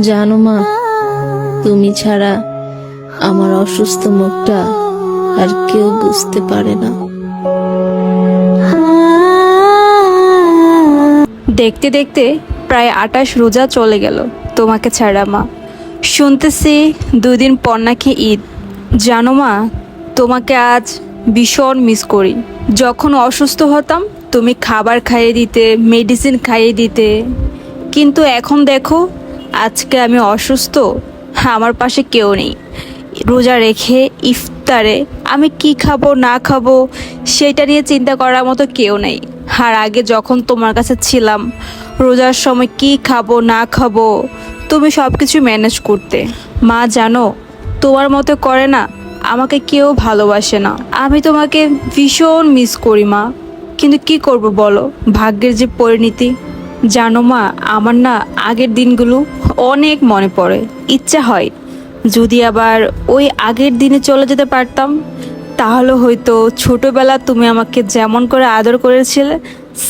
জানো মা, তুমি ছাড়া আমার অসুস্থ মুখটা আর কেউ বুঝতে পারে না। দেখতে দেখতে প্রায় আটাশ রোজা চলে গেল তোমাকে ছাড়া, মা। শুনতেছি দুদিন পর নাকি ঈদ। জানো মা, তোমাকে আজ ভীষণ মিস করি। যখন অসুস্থ হতাম, তুমি খাবার খাইয়ে দিতে মেডিসিন খাইয়ে দিতে। কিন্তু এখন দেখো আজকে আমি অসুস্থ, আমার পাশে কেউ নেই। রোজা রেখে ইফতারে আমি কি খাব, না খাব, সেটা নিয়ে চিন্তা করার মতো কেউ নেই। আর আগে যখন তোমার কাছে ছিলাম, রোজার সময় কি খাব, না খাব, তুমি সব কিছু ম্যানেজ করতে। মা জানো, তোমার মতো করে না, আমাকে কেউ ভালোবাসে না। আমি তোমাকে ভীষণ মিস করি মা। কিন্তু কি করব বলো? ভাগ্যের যে পরিণতি জানো মা, আমার না আগের দিনগুলো অনেক মনে পড়ে। ইচ্ছা হয় যদি আবার ওই আগের দিনে চলে যেতে পারতাম, তাহলে হয়তো ছোটবেলা তুমি আমাকে যেমন করে আদর করেছিলে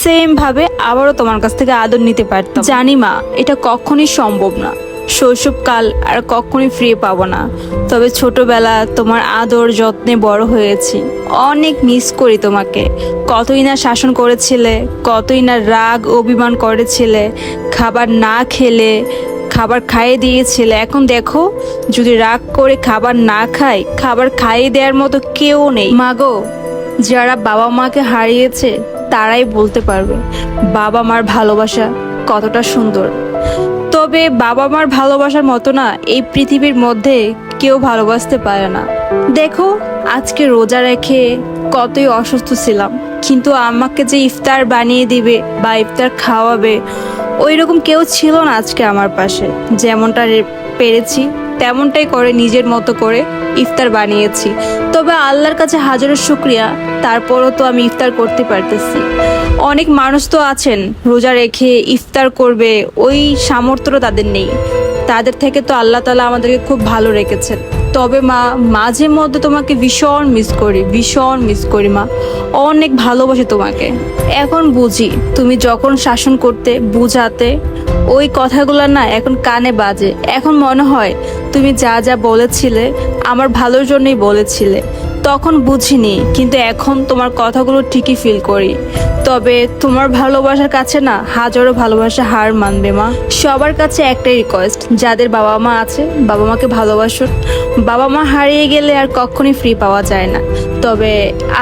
সেম ভাবে আবারও তোমার কাছ থেকে আদর নিতে পারতাম। জানি মা, এটা কখনই সম্ভব না। শৈশবকাল আর কখনোই ফিরে পাবো না। তবে ছোটবেলা তোমার আদর যত্নে বড় হয়েছি। অনেক মিস করি তোমাকে। কতই না শাসন করেছিলে, কতই না রাগ, অভিমান করেছিলে, খাবার না খেলে, খাবার খাইয়ে দিয়েছিলে। এখন দেখো, যদি রাগ করে খাবার না খাই খাবার খাইয়ে দেওয়ার মতো কেউ নেই। মাগো, যারা বাবা মাকে হারিয়েছে, তারাই বলতে পারবে, বাবা মার ভালোবাসা কতটা সুন্দর। তবে বাবা মার ভালোবাসার মতো না এই পৃথিবীর মধ্যে কেউ ভালোবাসতে পারে না। দেখো, আজকে রোজা রেখে কতই অসুস্থ ছিলাম, কিন্তু আমাকে যে ইফতার বানিয়ে দিবে বা ইফতার খাওয়াবে ওই রকম কেউ ছিল না আজকে আমার পাশে। যেমনটা পেরেছি, তেমনটাই করে নিজের মতো করে ইফতার বানিয়েছি। তবে আল্লাহর কাছে হাজারো শুক্রিয়া, তারপরও তো আমি ইফতার করতে পারতেছি। অনেক মানুষ তো আছেন, রোজা রেখে ইফতার করবে, ওই সামর্থ্যটা তাদের নেই। তাদের থেকে তো আল্লাহ তালা আমাদেরকে খুব ভালো রেখেছেন। তবে মা, মাঝে মধ্যে তোমাকে ভীষণ মিস করি, ভীষণ মিস করি মা। অনেক ভালোবাসি তোমাকে। এখন বুঝি, তুমি যখন শাসন করতে বুঝাতে, ওই কথাগুলো না এখন কানে বাজে। এখন মনে হয়, তুমি যা যা বলেছিলে, আমার ভালোর জন্যই বলেছিলে। তখন বুঝিনি, কিন্তু এখন তোমার কথাগুলো ঠিকই ফিল করি। তবে তোমার ভালোবাসার কাছে না হাজারো ভালোবাসা হার মানবে মা। সবার কাছে একটাই রিকোয়েস্ট যাদের বাবা মা আছে বাবা মাকে ভালোবাসুন। বাবা মা হারিয়ে গেলে আর কখনই ফ্রি পাওয়া যায় না। তবে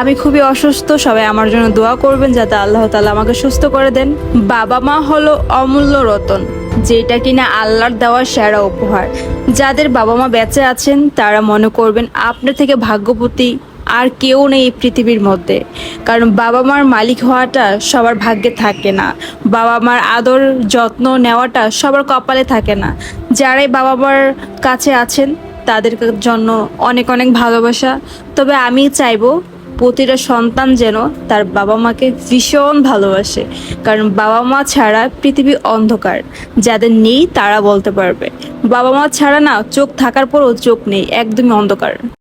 আমি খুবই অসুস্থ, সবাই আমার জন্য দোয়া করবেন যাতে আল্লাহ তালা আমাকে সুস্থ করে দেন। বাবা মা হলো অমূল্য রতন। যেটা কিনা আল্লাহর দেওয়া সেরা উপহার। যাদের বাবা মা বেঁচে আছেন, তারা মনে করবেন আপনার থেকে ভাগ্যবতী আর কেউ নেই এই পৃথিবীর মধ্যে। কারণ বাবা মার মালিক হওয়াটা সবার ভাগ্যে থাকে না। বাবা মার আদর, যত্ন নেওয়াটা সবার কপালে থাকে না। যারাই বাবা মার কাছে আছেন, তাদের জন্য অনেক অনেক ভালোবাসা। তবে আমি চাইব প্রতিটা সন্তান যেন তার বাবা মাকে ভীষণ ভালোবাসে। কারণ বাবা মা ছাড়া পৃথিবী অন্ধকার। যাদের নেই তারা বলতে পারবে। বাবা মা ছাড়া না চোখ থাকার পরও চোখ নেই, একদমই অন্ধকার।